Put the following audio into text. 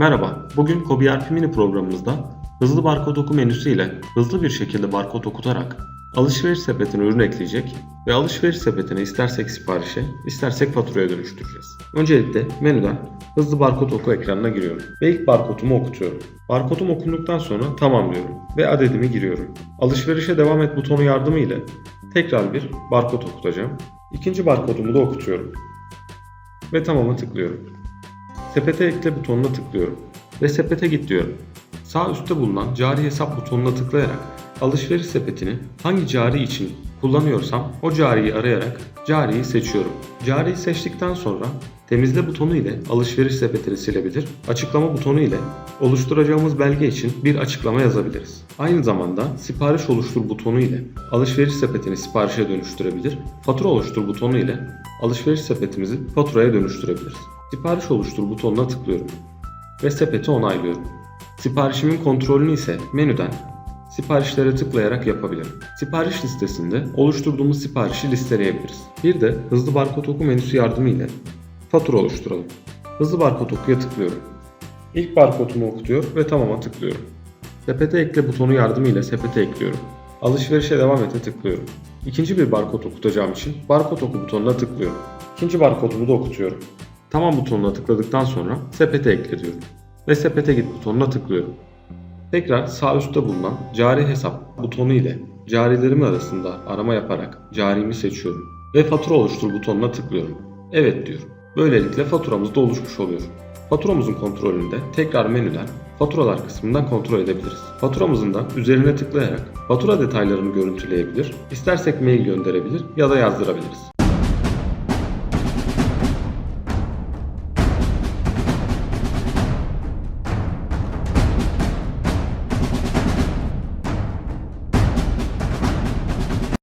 Merhaba, bugün KobiRP mini programımızda hızlı barkod oku menüsü ile hızlı bir şekilde barkod okutarak alışveriş sepetine ürün ekleyecek ve alışveriş sepetine istersek siparişe, istersek faturaya dönüştüreceğiz. Öncelikle menüden hızlı barkod oku ekranına giriyorum ve ilk barkodumu okutuyorum. Barkodum okunduktan sonra tamam diyorum ve adedimi giriyorum. Alışverişe devam et butonu yardımı ile tekrar bir barkod okutacağım. İkinci barkodumu da okutuyorum ve tamam'a tıklıyorum. Sepete ekle butonuna tıklıyorum ve sepete git diyorum. Sağ üstte bulunan cari hesap butonuna tıklayarak alışveriş sepetini hangi cari için kullanıyorsam o cariyi arayarak cariyi seçiyorum. Cariyi seçtikten sonra temizle butonu ile alışveriş sepetini silebilir, açıklama butonu ile oluşturacağımız belge için bir açıklama yazabiliriz. Aynı zamanda sipariş oluştur butonu ile alışveriş sepetini siparişe dönüştürebilir, fatura oluştur butonu ile alışveriş sepetimizi faturaya dönüştürebiliriz. Sipariş oluştur butonuna tıklıyorum ve sepeti onaylıyorum. Siparişimin kontrolünü ise menüden siparişlere tıklayarak yapabilirim. Sipariş listesinde oluşturduğumuz siparişi listeleyebiliriz. Bir de hızlı barkod oku menüsü yardımıyla fatura oluşturalım. Hızlı barkod okuya tıklıyorum. İlk barkodumu okutuyor ve tamama tıklıyorum. Sepete ekle butonu yardımıyla sepete ekliyorum. Alışverişe devam ete tıklıyorum. İkinci bir barkod okutacağım için barkod oku butonuna tıklıyorum. İkinci barkodumu da okutuyorum. Tamam butonuna tıkladıktan sonra sepete ekle diyorum. Ve sepete git butonuna tıklıyorum. Tekrar sağ üstte bulunan cari hesap butonu ile carilerim arasında arama yaparak carimi seçiyorum. Ve fatura oluştur butonuna tıklıyorum. Evet diyorum. Böylelikle faturamız da oluşmuş oluyor. Faturamızın kontrolünde tekrar menüden faturalar kısmından kontrol edebiliriz. Faturamızın da üzerine tıklayarak fatura detaylarını görüntüleyebilir, istersek mail gönderebilir ya da yazdırabiliriz.